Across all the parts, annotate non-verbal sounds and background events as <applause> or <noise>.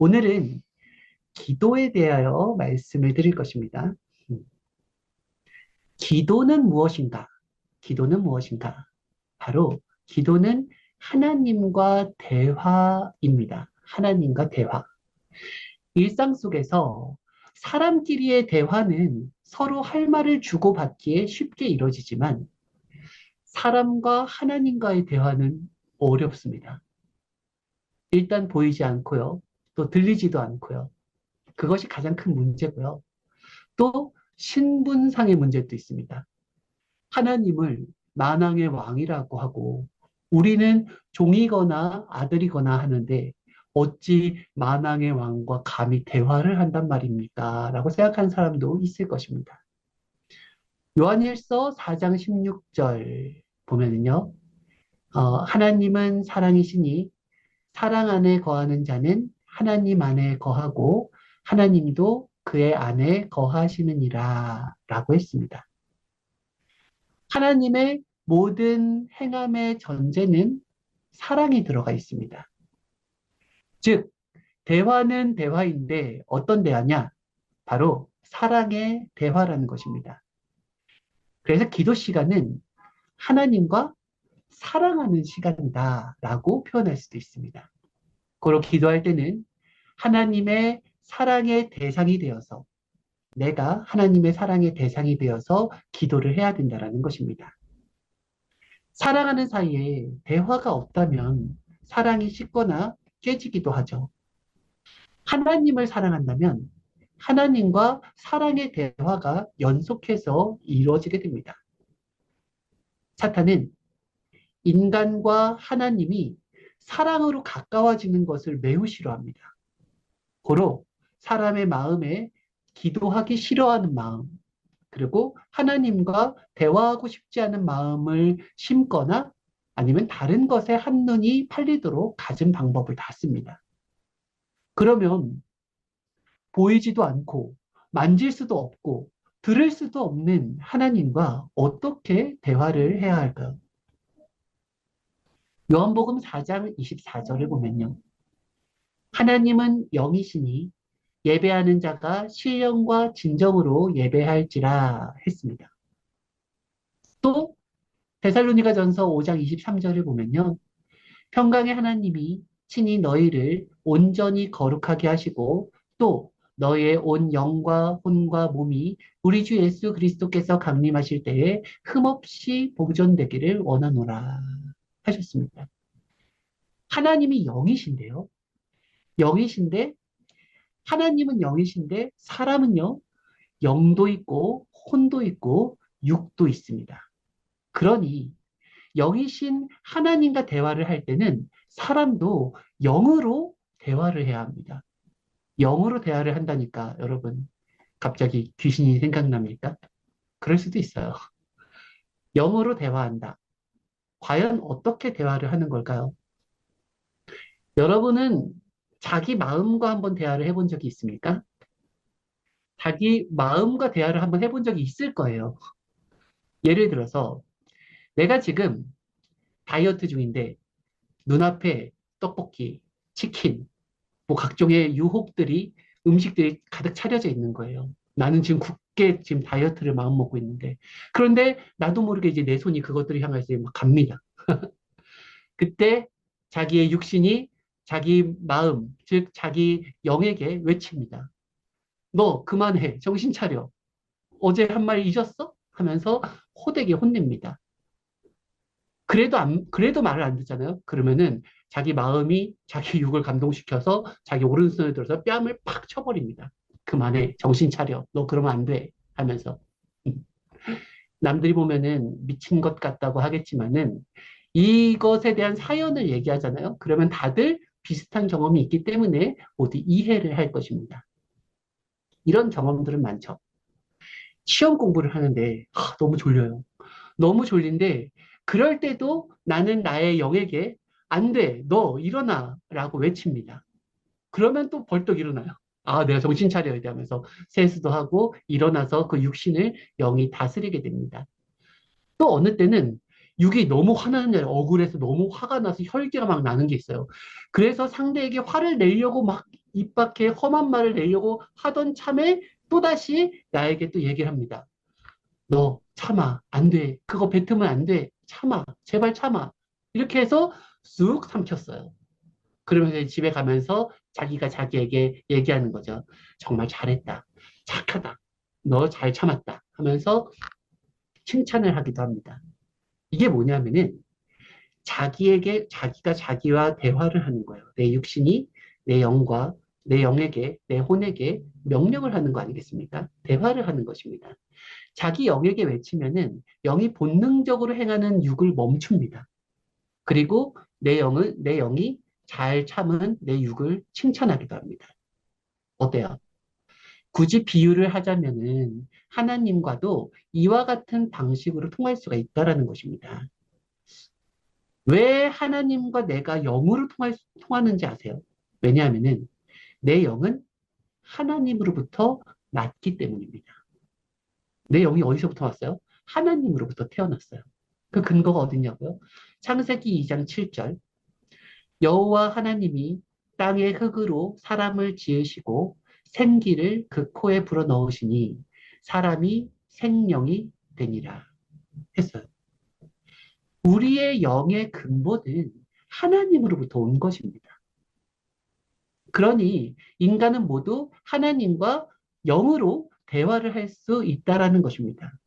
오늘은 기도에 대하여 말씀을 드릴 것입니다. 음. 기도는 무엇인가? 기도는 무엇인가? 바로 기도는 하나님과 대화입니다. 하나님과 대화. 일상 속에서 사람끼리의 대화는 서로 할 말을 주고받기에 쉽게 이루어지지만 사람과 하나님과의 대화는 어렵습니다. 일단 보이지 않고요. 또 들리지도 않고요. 그것이 가장 큰 문제고요. 또 신분상의 문제도 있습니다. 하나님을 만왕의 왕이라고 하고 우리는 종이거나 아들이거나 하는데 어찌 만왕의 왕과 감히 대화를 한단 말입니까? 라고 생각하는 사람도 있을 것입니다. 요한일서 4장 16절 보면은요, 어, 하나님은 사랑이시니 사랑 안에 거하는 자는 하나님 안에 거하고 하나님도 그의 안에 거하시느니라 라고 했습니다. 하나님의 모든 행함의 전제는 사랑이 들어가 있습니다. 즉, 대화는 대화인데 어떤 대화냐? 바로 사랑의 대화라는 것입니다. 그래서 기도 시간은 하나님과 사랑하는 시간이다 라고 표현할 수도 있습니다. 고로 기도할 때는 하나님의 사랑의 대상이 되어서 내가 하나님의 사랑의 대상이 되어서 기도를 해야 된다는 것입니다. 사랑하는 사이에 대화가 없다면 사랑이 식거나 깨지기도 하죠. 하나님을 사랑한다면 하나님과 사랑의 대화가 연속해서 이루어지게 됩니다. 사탄은 인간과 하나님이 사랑으로 가까워지는 것을 매우 싫어합니다. 고로 사람의 마음에 기도하기 싫어하는 마음, 그리고 하나님과 대화하고 싶지 않은 마음을 심거나 아니면 다른 것에 한눈이 팔리도록 가진 방법을 다 씁니다. 그러면 보이지도 않고 만질 수도 없고 들을 수도 없는 하나님과 어떻게 대화를 해야 할까요? 요한복음 4장 24절을 보면요. 하나님은 영이시니 예배하는 자가 신령과 진정으로 예배할지라 했습니다. 또 데살로니가 전서 5장 23절을 보면요. 평강의 하나님이 친히 너희를 온전히 거룩하게 하시고 또 너의 온 영과 혼과 몸이 우리 주 예수 그리스도께서 강림하실 때에 흠없이 보존되기를 원하노라 하셨습니다. 하나님이 영이신데요. 영이신데 하나님은 영이신데 사람은요. 영도 있고 혼도 있고 육도 있습니다. 그러니 영이신 하나님과 대화를 할 때는 사람도 영으로 대화를 해야 합니다. 영으로 대화를 한다니까 여러분 갑자기 귀신이 생각납니까? 그럴 수도 있어요. 영으로 대화한다. 과연 어떻게 대화를 하는 걸까요? 여러분은 자기 마음과 한번 대화를 해본 적이 있습니까? 자기 마음과 대화를 한번 해본 적이 있을 거예요. 예를 들어서 내가 지금 다이어트 중인데 눈앞에 떡볶이, 치킨, 뭐 각종의 유혹들이 음식들이 가득 차려져 있는 거예요. 나는 지금 굳게 지금 다이어트를 마음 먹고 있는데 그런데 나도 모르게 이제 내 손이 그것들을 향해서 막 갑니다. <laughs> 그때 자기의 육신이 자기 마음, 즉 자기 영에게 외칩니다. 너 그만해. 정신 차려. 어제 한 말 잊었어? 하면서 호되게 혼냅니다. 그래도 안, 그래도 말을 안 듣잖아요. 그러면은 자기 마음이 자기 육을 감동시켜서 자기 오른손을 들어서 뺨을 팍 쳐버립니다. 그만해. 정신 차려. 너 그러면 안 돼. 하면서. 남들이 보면은 미친 것 같다고 하겠지만은 이것에 대한 사연을 얘기하잖아요. 그러면 다들 비슷한 경험이 있기 때문에 모두 이해를 할 것입니다. 이런 경험들은 많죠. 시험 공부를 하는데 아, 너무 졸려요. 너무 졸린데 그럴 때도 나는 나의 영에게 안 돼, 너 일어나 라고 외칩니다. 그러면 또 벌떡 일어나요. 아, 내가 정신 차려야 돼 하면서 세수도 하고 일어나서 그 육신을 영이 다스리게 됩니다. 또 어느 때는 육이 너무 화나는 날 억울해서 너무 화가 나서 혈기가 막 나는 게 있어요. 그래서 상대에게 화를 내려고 막 입 밖에 험한 말을 내려고 하던 참에 또다시 나에게 또 얘기를 합니다. 너 참아. 안 돼. 그거 뱉으면 안 돼. 참아. 제발 참아. 이렇게 해서 쑥 삼켰어요. 그러면서 집에 가면서 자기가 자기에게 얘기하는 거죠. 정말 잘했다. 착하다. 너 잘 참았다. 하면서 칭찬을 하기도 합니다. 이게 뭐냐면은 자기에게 자기가 자기와 대화를 하는 거예요. 내 육신이 내 영과 내 영에게 내 혼에게 명령을 하는 거 아니겠습니까? 대화를 하는 것입니다. 자기 영에게 외치면은 영이 본능적으로 행하는 육을 멈춥니다. 그리고 내 영은 내 영이 잘 참은 내 육을 칭찬하기도 합니다. 어때요? 굳이 비유를 하자면은 하나님과도 이와 같은 방식으로 통할 수가 있다라는 것입니다. 왜 하나님과 내가 영으로 통할, 수- 통하는지 아세요? 왜냐하면은 내 영은 하나님으로부터 났기 때문입니다. 내 영이 어디서부터 왔어요? 하나님으로부터 태어났어요. 그 근거가 어딨냐고요? 창세기 2장 7절. 여호와 하나님이 땅의 흙으로 사람을 지으시고 생기를 그 코에 불어 넣으시니 사람이 생명이 되니라 했어요. 우리의 영의 근본은 하나님으로부터 온 것입니다. 그러니 인간은 모두 하나님과 영으로 대화를 할 수 있다라는 것입니다.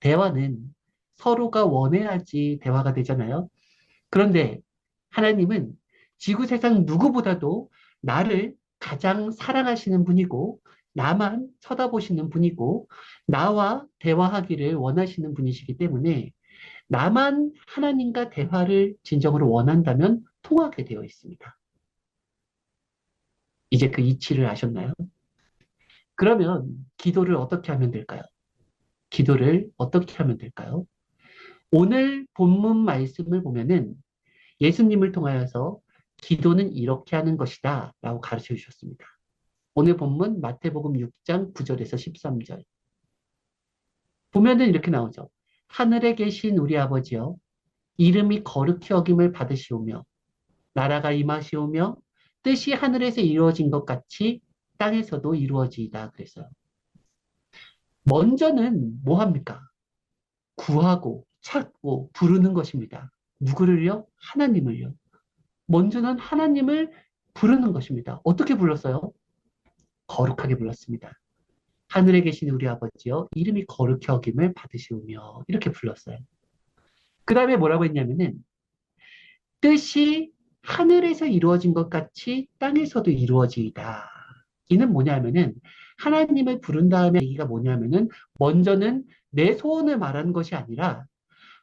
대화는 서로가 원해야지 대화가 되잖아요. 그런데 하나님은 지구 세상 누구보다도 나를 가장 사랑하시는 분이고, 나만 쳐다보시는 분이고, 나와 대화하기를 원하시는 분이시기 때문에, 나만 하나님과 대화를 진정으로 원한다면 통하게 되어 있습니다. 이제 그 이치를 아셨나요? 그러면 기도를 어떻게 하면 될까요? 기도를 어떻게 하면 될까요? 오늘 본문 말씀을 보면은 예수님을 통하여서 기도는 이렇게 하는 것이다 라고 가르쳐 주셨습니다. 오늘 본문 마태복음 6장 9절에서 13절. 보면은 이렇게 나오죠. 하늘에 계신 우리 아버지여, 이름이 거룩히 여김을 받으시오며, 나라가 임하시오며, 뜻이 하늘에서 이루어진 것 같이 땅에서도 이루어지이다 그랬어요. 먼저는 뭐 합니까? 구하고 찾고 부르는 것입니다. 누구를요? 하나님을요. 먼저는 하나님을 부르는 것입니다. 어떻게 불렀어요? 거룩하게 불렀습니다. 하늘에 계신 우리 아버지여 이름이 거룩히 여김을 받으시오며 이렇게 불렀어요. 그 다음에 뭐라고 했냐면은 뜻이 하늘에서 이루어진 것 같이 땅에서도 이루어지이다. 이는 뭐냐면은 하나님을 부른 다음에 얘기가 뭐냐면은 먼저는 내 소원을 말하는 것이 아니라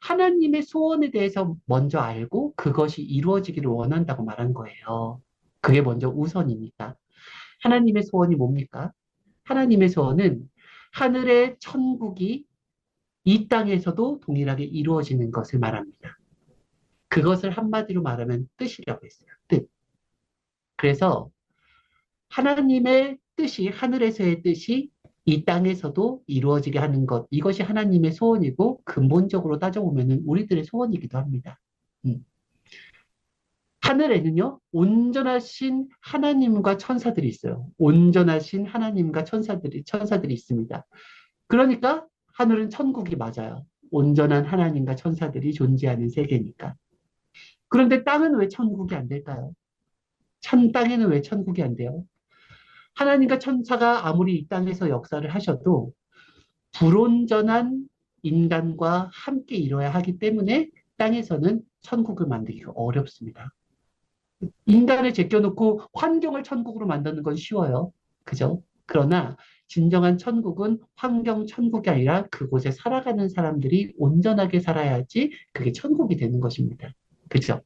하나님의 소원에 대해서 먼저 알고 그것이 이루어지기를 원한다고 말한 거예요. 그게 먼저 우선입니다. 하나님의 소원이 뭡니까? 하나님의 소원은 하늘의 천국이 이 땅에서도 동일하게 이루어지는 것을 말합니다. 그것을 한마디로 말하면 뜻이라고 했어요. 뜻. 그래서 하나님의 뜻이, 하늘에서의 뜻이 이 땅에서도 이루어지게 하는 것. 이것이 하나님의 소원이고, 근본적으로 따져보면 우리들의 소원이기도 합니다. 음. 하늘에는요, 온전하신 하나님과 천사들이 있어요. 온전하신 하나님과 천사들이, 천사들이 있습니다. 그러니까 하늘은 천국이 맞아요. 온전한 하나님과 천사들이 존재하는 세계니까. 그런데 땅은 왜 천국이 안 될까요? 천 땅에는 왜 천국이 안 돼요? 하나님과 천사가 아무리 이 땅에서 역사를 하셔도 불온전한 인간과 함께 이뤄야 하기 때문에 땅에서는 천국을 만들기가 어렵습니다. 인간을 제껴놓고 환경을 천국으로 만드는 건 쉬워요. 그죠? 그러나 진정한 천국은 환경 천국이 아니라 그곳에 살아가는 사람들이 온전하게 살아야지 그게 천국이 되는 것입니다. 그죠?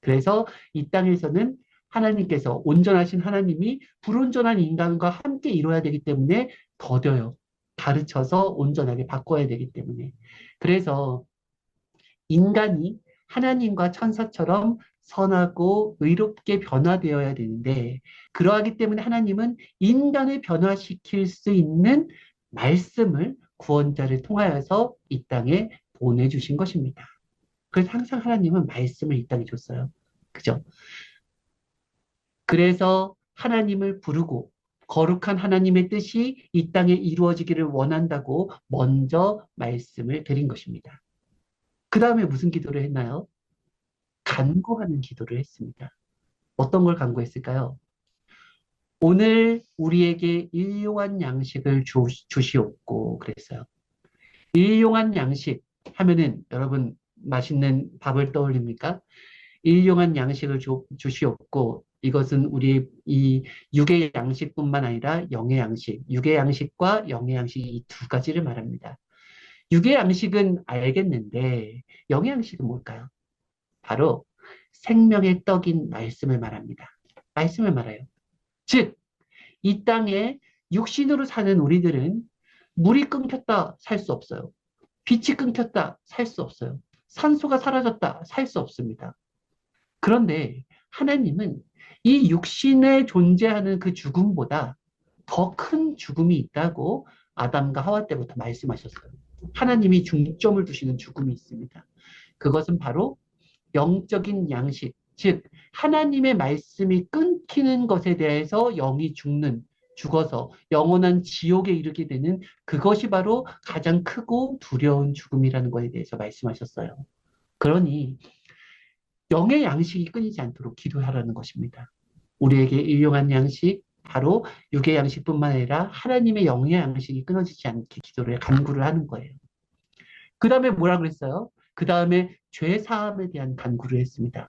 그래서 이 땅에서는 하나님께서 온전하신 하나님이 불온전한 인간과 함께 이뤄야 되기 때문에 더뎌요. 가르쳐서 온전하게 바꿔야 되기 때문에. 그래서 인간이 하나님과 천사처럼 선하고 의롭게 변화되어야 되는데, 그러하기 때문에 하나님은 인간을 변화시킬 수 있는 말씀을 구원자를 통하여서 이 땅에 보내주신 것입니다. 그래서 항상 하나님은 말씀을 이 땅에 줬어요. 그죠? 그래서 하나님을 부르고 거룩한 하나님의 뜻이 이 땅에 이루어지기를 원한다고 먼저 말씀을 드린 것입니다. 그 다음에 무슨 기도를 했나요? 간구하는 기도를 했습니다. 어떤 걸 간구했을까요? 오늘 우리에게 일용한 양식을 주, 주시옵고 그랬어요. 일용한 양식 하면은 여러분 맛있는 밥을 떠올립니까? 일용한 양식을 주, 주시옵고 이것은 우리 이 육의 양식뿐만 아니라 영의 양식, 육의 양식과 영의 양식 이 두 가지를 말합니다. 육의 양식은 알겠는데 영의 양식은 뭘까요? 바로 생명의 떡인 말씀을 말합니다. 말씀을 말해요. 즉, 이 땅에 육신으로 사는 우리들은 물이 끊겼다 살 수 없어요. 빛이 끊겼다 살 수 없어요. 산소가 사라졌다 살 수 없습니다. 그런데 하나님은 이 육신에 존재하는 그 죽음보다 더 큰 죽음이 있다고 아담과 하와 때부터 말씀하셨어요. 하나님이 중점을 두시는 죽음이 있습니다. 그것은 바로 영적인 양식, 즉 하나님의 말씀이 끊기는 것에 대해서 영이 죽는 죽어서 영원한 지옥에 이르게 되는 그것이 바로 가장 크고 두려운 죽음이라는 것에 대해서 말씀하셨어요. 그러니 영의 양식이 끊이지 않도록 기도하라는 것입니다. 우리에게 일용한 양식, 바로 육의 양식뿐만 아니라 하나님의 영의 양식이 끊어지지 않게 기도를 간구를 하는 거예요. 그 다음에 뭐라 그랬어요? 그 다음에 죄 사함에 대한 간구를 했습니다.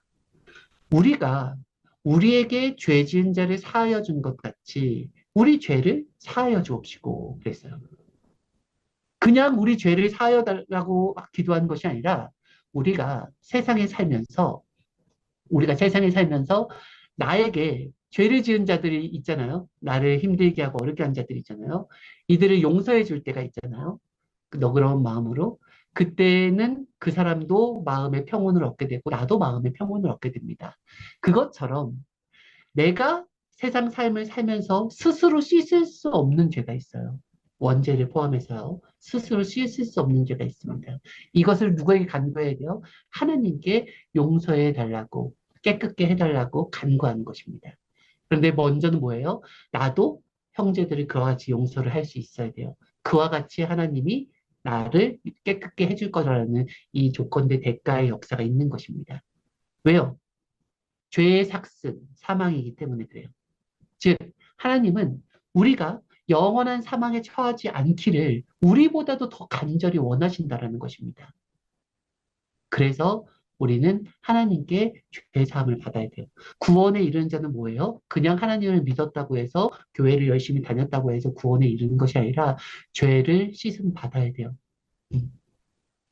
우리가 우리에게 죄 지은 자를 사하여 준 것 같이 우리 죄를 사하여 주옵시고 그랬어요. 그냥 우리 죄를 사하여 달라고 기도한 것이 아니라 우리가 세상에 살면서 우리가 세상에 살면서 나에게 죄를 지은 자들이 있잖아요. 나를 힘들게 하고 어렵게 한 자들이 있잖아요. 이들을 용서해 줄 때가 있잖아요. 너그러운 마음으로. 그때는 그 사람도 마음의 평온을 얻게 되고 나도 마음의 평온을 얻게 됩니다. 그것처럼 내가 세상 삶을 살면서 스스로 씻을 수 없는 죄가 있어요. 원죄를 포함해서요. 스스로 씻을 수 없는 죄가 있습니다. 이것을 누구에게 간구해야 돼요? 하나님께 용서해 달라고 깨끗게 해달라고 간구하는 것입니다. 그런데 먼저는 뭐예요? 나도 형제들을 그와 같이 용서를 할 수 있어야 돼요. 그와 같이 하나님이 나를 깨끗게 해줄 거라는 이 조건대 대가의 역사가 있는 것입니다. 왜요? 죄의 삭슨, 사망이기 때문에 그래요. 즉, 하나님은 우리가 영원한 사망에 처하지 않기를 우리보다도 더 간절히 원하신다라는 것입니다. 그래서 우리는 하나님께 죄 사함을 받아야 돼요. 구원에 이르는 자는 뭐예요? 그냥 하나님을 믿었다고 해서 교회를 열심히 다녔다고 해서 구원에 이르는 것이 아니라 죄를 씻음 받아야 돼요. 음.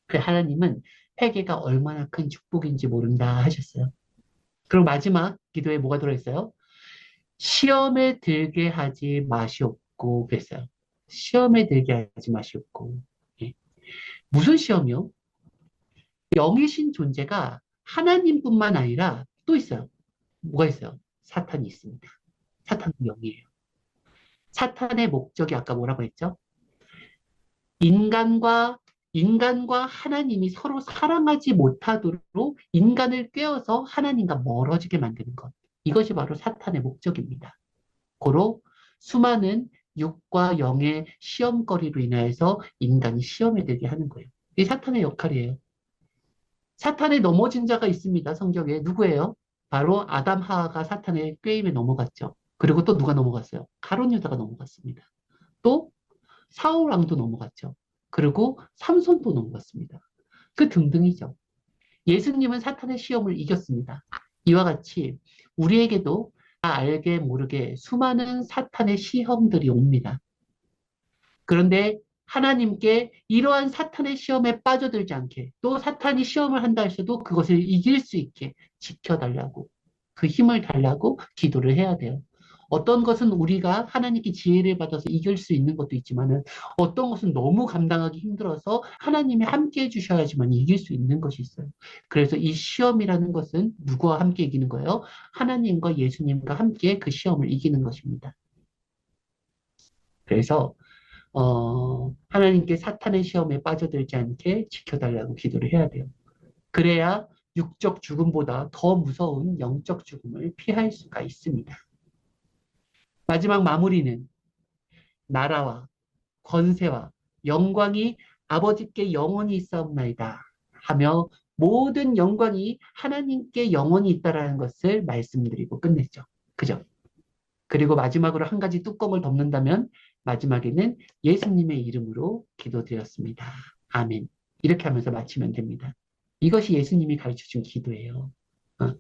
그 하나님은 회개가 얼마나 큰 축복인지 모른다 하셨어요. 그리고 마지막 기도에 뭐가 들어있어요? 시험에 들게 하지 마시옵 고 그랬어요. 시험에 들게 하지 마시옵고. 예. 무슨 시험이요? 영이신 존재가 하나님뿐만 아니라 또 있어요. 뭐가 있어요? 사탄이 있습니다. 사탄은 영이에요. 사탄의 목적이 아까 뭐라고 했죠? 인간과 인간과 하나님이 서로 사랑하지 못하도록 인간을 꿰어서 하나님과 멀어지게 만드는 것. 이것이 바로 사탄의 목적입니다. 고로 수많은 육과 영의 시험거리로 인하여서 인간이 시험에 들게 하는 거예요. 이 사탄의 역할이에요. 사탄에 넘어진 자가 있습니다. 성경에. 누구예요? 바로 아담 하하가 사탄의 꾀임에 넘어갔죠. 그리고 또 누가 넘어갔어요? 가론 유다가 넘어갔습니다. 또 사울 왕도 넘어갔죠. 그리고 삼손도 넘어갔습니다. 그 등등이죠. 예수님은 사탄의 시험을 이겼습니다. 이와 같이 우리에게도 알게 모르게 수많은 사탄의 시험들이 옵니다. 그런데 하나님께 이러한 사탄의 시험에 빠져들지 않게 또 사탄이 시험을 한다 해서도 그것을 이길 수 있게 지켜달라고 그 힘을 달라고 기도를 해야 돼요. 어떤 것은 우리가 하나님께 지혜를 받아서 이길 수 있는 것도 있지만은 어떤 것은 너무 감당하기 힘들어서 하나님이 함께 해주셔야지만 이길 수 있는 것이 있어요. 그래서 이 시험이라는 것은 누구와 함께 이기는 거예요? 하나님과 예수님과 함께 그 시험을 이기는 것입니다. 그래서 어, 하나님께 사탄의 시험에 빠져들지 않게 지켜달라고 기도를 해야 돼요. 그래야 육적 죽음보다 더 무서운 영적 죽음을 피할 수가 있습니다. 마지막 마무리는 나라와 권세와 영광이 아버지께 영원히 있사옵나이다 하며 모든 영광이 하나님께 영원히 있다라는 것을 말씀드리고 끝냈죠. 그죠? 그리고 마지막으로 한 가지 뚜껑을 덮는다면 마지막에는 예수님의 이름으로 기도드렸습니다. 아멘. 이렇게 하면서 마치면 됩니다. 이것이 예수님이 가르쳐 준 기도예요. 어.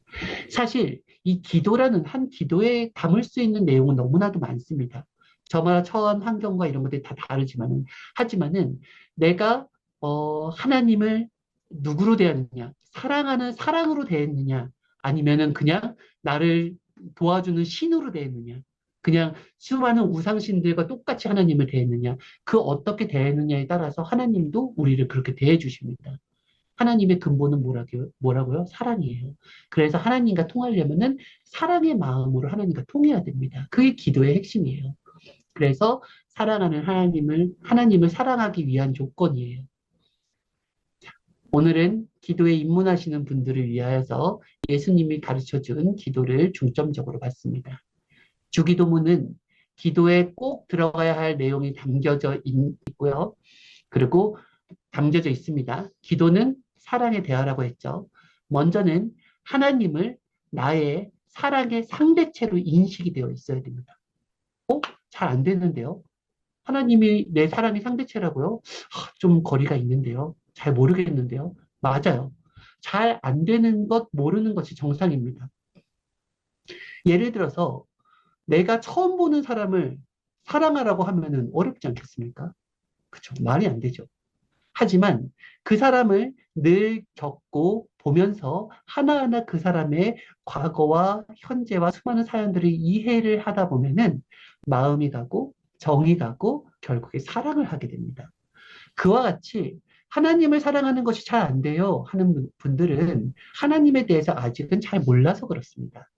사실 이 기도라는 한 기도에 담을 수 있는 내용은 너무나도 많습니다. 저마다 처한 환경과 이런 것들이 다 다르지만은 하지만은 내가 어, 하나님을 누구로 대하느냐, 사랑하는 사랑으로 대했느냐, 아니면은 그냥 나를 도와주는 신으로 대했느냐, 그냥 수많은 우상신들과 똑같이 하나님을 대했느냐, 그 어떻게 대했느냐에 따라서 하나님도 우리를 그렇게 대해 주십니다. 하나님의 근본은 뭐라고요? 사랑이에요. 그래서 하나님과 통하려면은 사랑의 마음으로 하나님과 통해야 됩니다. 그게 기도의 핵심이에요. 그래서 사랑하는 하나님을 하나님을 사랑하기 위한 조건이에요. 오늘은 기도에 입문하시는 분들을 위하여서 예수님이 가르쳐 준 기도를 중점적으로 봤습니다. 주기도문은 기도에 꼭 들어가야 할 내용이 담겨져 있고요. 그리고 담겨져 있습니다. 기도는 사랑의 대화라고 했죠. 먼저는 하나님을 나의 사랑의 상대체로 인식이 되어 있어야 됩니다. 어? 잘안 되는데요? 하나님이 내 사랑의 상대체라고요? 아, 좀 거리가 있는데요. 잘 모르겠는데요. 맞아요. 잘 안 되는 것, 모르는 것이 정상입니다. 예를 들어서 내가 처음 보는 사람을 사랑하라고 하면은 어렵지 않겠습니까? 그쵸. 말이 안 되죠. 하지만 그 사람을 늘 겪고 보면서 하나하나 그 사람의 과거와 현재와 수많은 사연들을 이해를 하다 보면은 마음이 가고 정이 가고 결국에 사랑을 하게 됩니다. 그와 같이 하나님을 사랑하는 것이 잘 안 돼요 하는 분들은 하나님에 대해서 아직은 잘 몰라서 그렇습니다.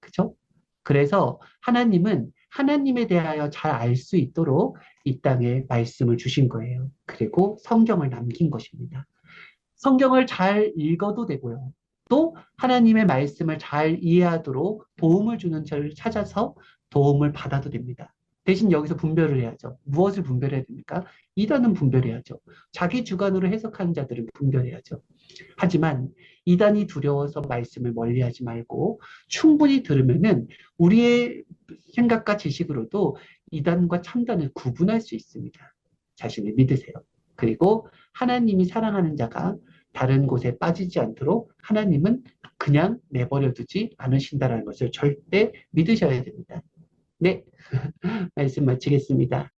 그죠? 그래서 하나님은 하나님에 대하여 잘 알 수 있도록 이 땅에 말씀을 주신 거예요. 그리고 성경을 남긴 것입니다. 성경을 잘 읽어도 되고요. 또 하나님의 말씀을 잘 이해하도록 도움을 주는 저를 찾아서 도움을 받아도 됩니다. 대신 여기서 분별을 해야죠. 무엇을 분별해야 됩니까? 이단은 분별해야죠. 자기 주관으로 해석하는 자들은 분별해야죠. 하지만 이단이 두려워서 말씀을 멀리하지 말고 충분히 들으면은 우리의 생각과 지식으로도 이단과 참단을 구분할 수 있습니다. 자신을 믿으세요. 그리고 하나님이 사랑하는 자가 다른 곳에 빠지지 않도록 하나님은 그냥 내버려 두지 않으신다는 것을 절대 믿으셔야 됩니다. 네, <laughs> 말씀 마치겠습니다.